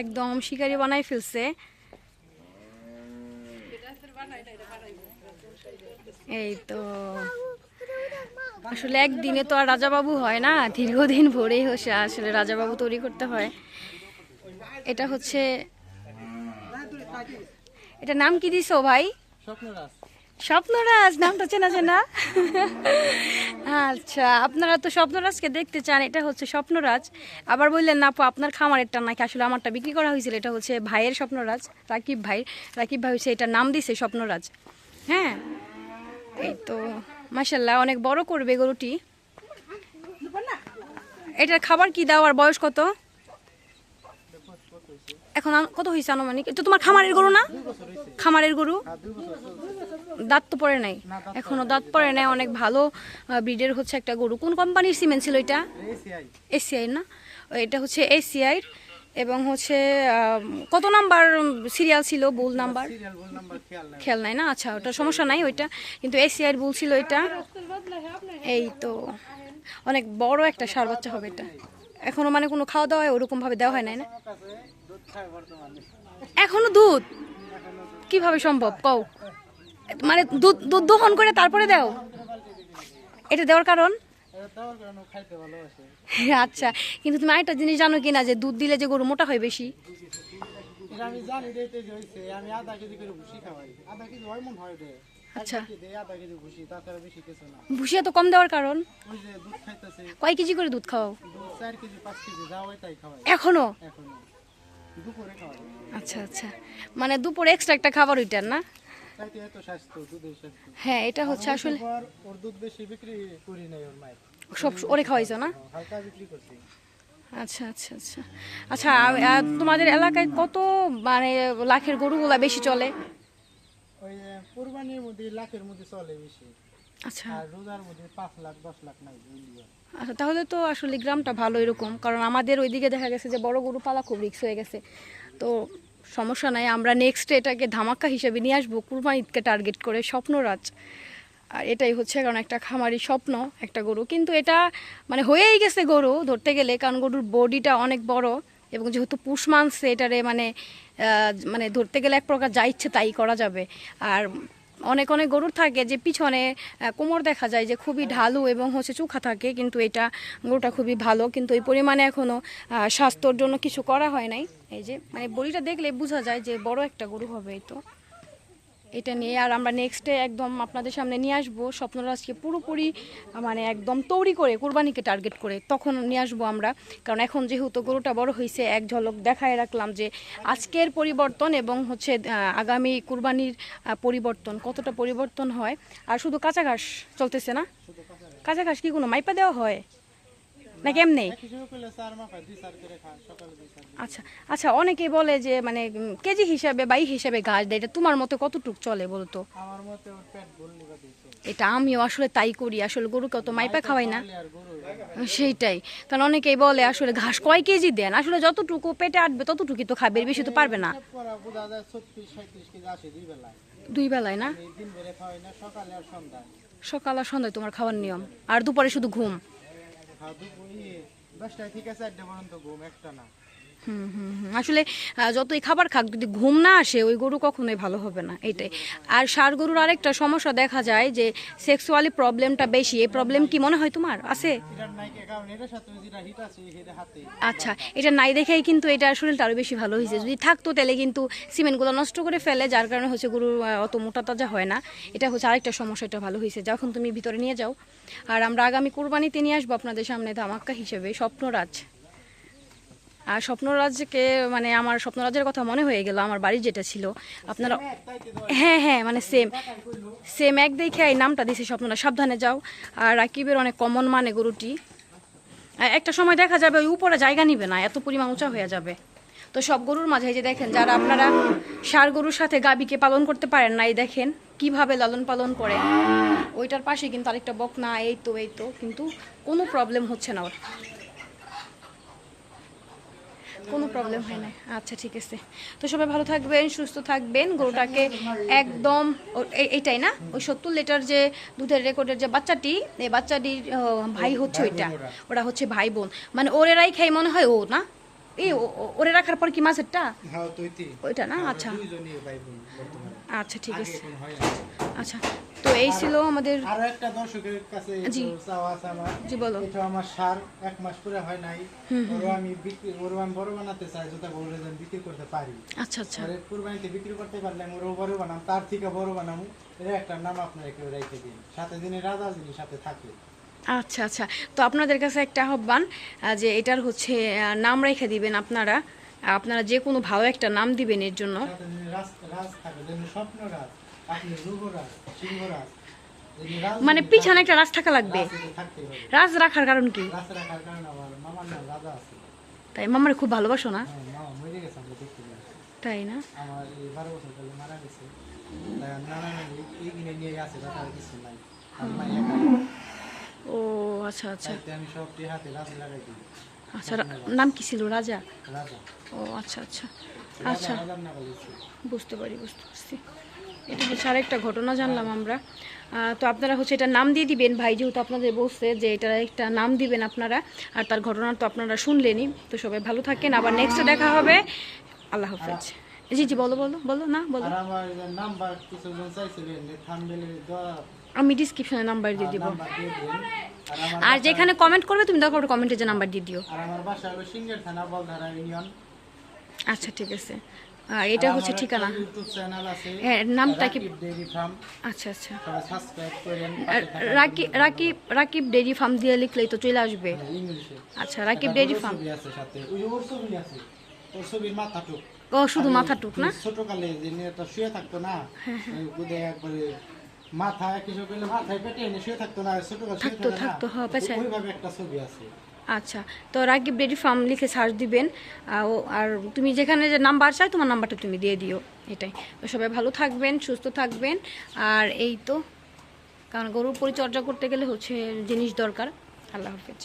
একদম শিকারি বানাই ফেলছে। এই তো। আসলে একদিনে তো আর রাজাবাবু হয় না, দীর্ঘদিন ভরেই হচ্ছে আসলে রাজাবাবু তৈরি করতে হয়। এটা হচ্ছে এটা নাম কি দিছো ভাই? স্বপ্নরাজ, নামটা চেনা চেনা? আচ্ছা আপনারা তো স্বপ্নরাজকে দেখতে চান, এটা হচ্ছে স্বপ্নরাজ। আবার বললেন, না আপু, আপনার খামারেরটা নাকি আসলে আমারটা বিক্রি করা হয়েছিল, এটা হচ্ছে ভাইয়ের স্বপ্নরাজ, রাকিব ভাই। রাকিব ভাই হচ্ছে এটা নাম দিছে স্বপ্নরাজ। হ্যাঁ? এই তো মাসাল্লাহ অনেক বড় করবে গরুটি। এটার খাবার কি দাও আর বয়স কত? এখন কত হয়েছে আনুমানিক? এটা তোমার খামারের গরু না? খামারের গরু? দাঁত তো পড়ে নাই। এখনও দাঁত পড়ে নাই অনেক ভালো ব্রিডের হচ্ছে একটা গরু। কোন কোম্পানির সিমেন্ট ছিল এটা? এসিআই না? এটা হচ্ছে এসিআইর এবং হচ্ছে কত নাম্বার সিরিয়াল ছিল? বুল নাম্বার? খেয়াল নাই। না? আচ্ছা ওটা সমস্যা নাই ওইটা। কিন্তু এসিআইর বুল ছিল এটা। এই তো অনেক বড় একটা সার বাচ্চা হবে এটা। এখনও মানে কোনো খাওয়া দাওয়া ওরকম ভাবে দেওয়া হয় নাই না? এখনও দুধ? কীভাবে সম্ভব? কও। মানে দুধ দুধ দহন করে তারপরে দাও? এটা দেওয়ার কারণ? আচ্ছা কিন্তু তুমি আরেকটা জিনিস জানো কিনা যে দুধ দিলে যে গরু মোটা হয় বেশি? আচ্ছা। ভুসিয়া তো কম দেওয়ার কারণ। কয় কেজি করে দুধ খাও এখনও? আচ্ছা আচ্ছা। মানে দুপুরে এক্সট্রা একটা খাবার ওইটার না? হ্যাঁ এটা হচ্ছে আসলে পর ওর দুধ বেশি বিক্রি করি নাই ওর মায়ের। সব ওরে খাওয়াইছো না? হালকা বিক্রি করছি। আচ্ছা আচ্ছা আচ্ছা। আচ্ছা তোমাদের এলাকায় কত মানে লাখের গরুগুলা বেশি চলে? ওই যে মধ্যে লাখের মধ্যে চলে বেশি। আচ্ছা। আর রোজার মধ্যে পাঁচ লাখ দশ লাখ নাই আচ্ছা তাহলে তো আসলে গ্রামটা ভালো এরকম কারণ আমাদের ওইদিকে দেখা গেছে যে বড় গরু পালা খুব রিক্স হয়ে গেছে। তো সমস্যা নাই, আমরা নেক্সট এটাকে ধামাক্কা হিসেবে নিয়ে আসব। কুরবানিদকে টার্গেট করে স্বপ্নরাজ। আর এটাই হচ্ছে কারণ একটা খামারি স্বপ্ন, একটা গরু। কিন্তু এটা মানে হয়েই গেছে গরু ধরতে গেলে, কারণ গরুর বডিটা অনেক বড় এবং যেহেতু পুষ মানছে, এটারে মানে মানে ধরতে গেলে এক প্রকার যা ইচ্ছে তাই করা যাবে। আর অনেক অনেক গরুর থাকে যে পিছনে কোমর দেখা যায় যে খুবই ঢালু এবং হচ্ছে চোখা থাকে, কিন্তু এটা গরুটা খুবই ভালো, কিন্তু এই পরিমাণে এখনও স্বাস্থ্যর জন্য কিছু করা হয় নাই। এই যে মানে বড়িটা দেখলে বোঝা যায় যে বড় একটা গরু হবে এই তো। এটা নিয়ে আর আমরা নেক্সটে একদম আপনাদের সামনে নিয়ে আসব। স্বপ্নরাজকে পুরোপুরি মানে একদম তৈরি করে কোরবানিকে টার্গেট করে, তখন নিয়ে আসব আমরা। কারণ এখন যেহেতু গরুটা বড় হয়েছে এক ঝলক দেখায় রাখলাম যে আজকের পরিবর্তন এবং হচ্ছে আগামী কুরবানির পরিবর্তন, কতটা পরিবর্তন হয়। আর শুধু কাঁচা ঘাস চলতেছে না? কাঁচা ঘাস কি কোনো মাইপা দেওয়া হয়? না কেমনে? আচ্ছা আচ্ছা অনেকেই বলে যে মানে কেজি হিসাবে বাই হিসাবে ঘাস দেয় এটা তোমার মতে কতটুক চলে বলতো? এটা আমিও আসলে তাই করি আসলে গরুকে অত মাইপা খাওয়াই না। সেইটাই। কারণ অনেকেই বলে আসলে ঘাস কয় কেজি দেন? আসলে যতটুকু পেটে আটবে ততটুকুই তো খাবে বেশি তো পারবে না। দুই বেলায়। না? সকাল আর সন্ধ্যায় তোমার খাওয়ার নিয়ম। আর দুপুরে শুধু ঘুম? দুপুর ইয়ে দশটায় ঠিক আছে আড্ডা পর্যন্ত ঘুম একটা না। আসলে যতই খাবার খাক যদি ঘুম না আসে ওই গরু কখনোই ভালো হবে না এটাই। আর ষাঁড় গরুর আরেকটা সমস্যা দেখা যায় যে সেক্সুয়ালি প্রবলেমটা বেশি। এই প্রবলেম কি মনে হয় তোমার? আছে? আচ্ছা এটা নাই দেখেই কিন্তু এটা শরীরটা আরও বেশি ভালো হয়েছে। যদি থাকতো তাহলে কিন্তু সিমেন্টগুলো নষ্ট করে ফেলে যার কারণে হচ্ছে গরু আহ, অত মোটা তাজা হয় না। এটা হচ্ছে আরেকটা সমস্যা এটা ভালো হয়েছে। যখন তুমি ভিতরে নিয়ে যাও। আর আমরা আগামী কুরবানিতে নিয়ে আসব আপনাদের সামনে ধামাক্কা হিসেবে স্বপ্নরাজ। আর স্বপ্নরাজকে মানে আমার স্বপ্নরাজের কথা মনে হয়ে গেল, আমার বাড়ি যেটা ছিল। আপনারা হ্যাঁ হ্যাঁ মানে সেম সেম এক দেখে এই নামটা দিছে স্বপ্নরাজ। সাবধানে যাও। আর রাকিবের অনেক কমন মানে গরুটি। একটা সময় দেখা যাবে ওই উপরে জায়গা নিবে না, এত পরিমাণ উঁচা হয়ে যাবে। তো সব গরুর মাঝে যে দেখেন, যারা আপনারা সার গরুর সাথে গাবিকে পালন করতে পারেন না, এই দেখেন কীভাবে লালন পালন করে। ওইটার পাশে কিন্তু আরেকটা বকনা, এই তো এই তো, কিন্তু কোনো প্রবলেম হচ্ছে না ওর। কোনো প্রবলেম হয় না। আচ্ছা ঠিক আছে। তো সবাই ভালো থাকবেন সুস্থ থাকবেন। গরুটাকে একদম এইটাই না? ওই সত্তর লিটার যে দুধের রেকর্ডের যে বাচ্চাটি এই বাচ্চাটির ভাই হচ্ছে ওইটা। ওরা হচ্ছে ভাই বোন। মানে ওরেরাই খাই মনে হয় ও না? এই ওরে রাখার পর কি মাছেরটা? হ্যাঁ ওইটা না? আচ্ছা। বোন বর্তমানে। আচ্ছা ঠিক আছে। হয়। আচ্ছা তো এই ছিল আমাদের আরও একটা দর্শকের কাছে জি। চাওয়া আছে আমার। জি বলো। এটা আমার সার এক মাস পরে হয় নাই। ওরও আমি বিক্রি ওরও আমি বড় বানাতে চাই যেটা যেন বিক্রি করতে পারি। আচ্ছা আচ্ছা। কুরবানিতে বিক্রি করতে পারলে আমি ওরও বড় বানাম তার থেকে বড় এর একটা নাম আপনারা কেউ রেখে দিন। সাথে দিনে রাজা যিনি সাথে থাকে। আচ্ছা আচ্ছা। তো আপনাদের কাছে একটা আহ্বান যে এটার হচ্ছে নাম রেখে দিবেন আপনারা। আপনারা যে কোনো ভালো একটা নাম দিবেন এর জন্য। রাজ রাজ স্বপ্ন রাজ। মানে পিছনে একটা রাজ থাকা লাগবে। রাজ রাখার কারণ কি? তাই মামার খুব ভালোবাসো না? তাই না? ও আচ্ছা আচ্ছা। আচ্ছা নাম কি ছিল? রাজা। ও আচ্ছা আচ্ছা আচ্ছা। বুঝতে পারি বুঝতে পারছি। এটা হচ্ছে আরেকটা ঘটনা জানলাম আমরা। তো আপনারা হচ্ছে এটা নাম দিয়ে দিবেন ভাই যেহেতু আপনাদের বলছে যে এটা একটা নাম দিবেন আপনারা আর তার ঘটনা তো আপনারা শুনলেনই। তো সবাই ভালো থাকেন আবার নেক্সট দেখা হবে। আল্লাহ হাফেজ। জি জি বলো বলো বলো না বলো। আমি ডিসক্রিপশনে নাম্বার দিয়ে দিব। আর যেখানে কমেন্ট করবে তুমি দরকার কমেন্টে যে নাম্বার দিয়ে দিও। আর আমার বাসা হলো সিঙ্গের থানা বলধারা ইউনিয়ন। আচ্ছা ঠিক আছে। আর এটা হচ্ছে ঠিকানা। হ্যাঁ নামটা কি? আচ্ছা আচ্ছা। রাকিব রাকিব রাকিব ডেইরি ফার্ম দিয়ে লিখলেই তো চলে আসবে। আচ্ছা রাকিব ডেইরি ফার্ম ও শুধু মাথাটুক না? হ্যাঁ, ছোট কালে শুয়ে থাকতো না ওই একবারে মাথা কিছু মাথায় পেটে শুয়ে থাকতো না ছোট থাকতো, থাকতো, হ্যাঁ। ওইভাবে একটা ছবি আছে। আচ্ছা তো রাকিব ব্রেডি ফার্ম লিখে সার্চ দিবেন। আর তুমি যেখানে যে নাম্বার চাই, তোমার নাম্বারটা তুমি দিয়ে দিও, এটাই। তো সবাই ভালো থাকবেন, সুস্থ থাকবেন। আর এই তো, কারণ গরুর পরিচর্যা করতে গেলে হচ্ছে জিনিস দরকার। আল্লাহ হাফেজ।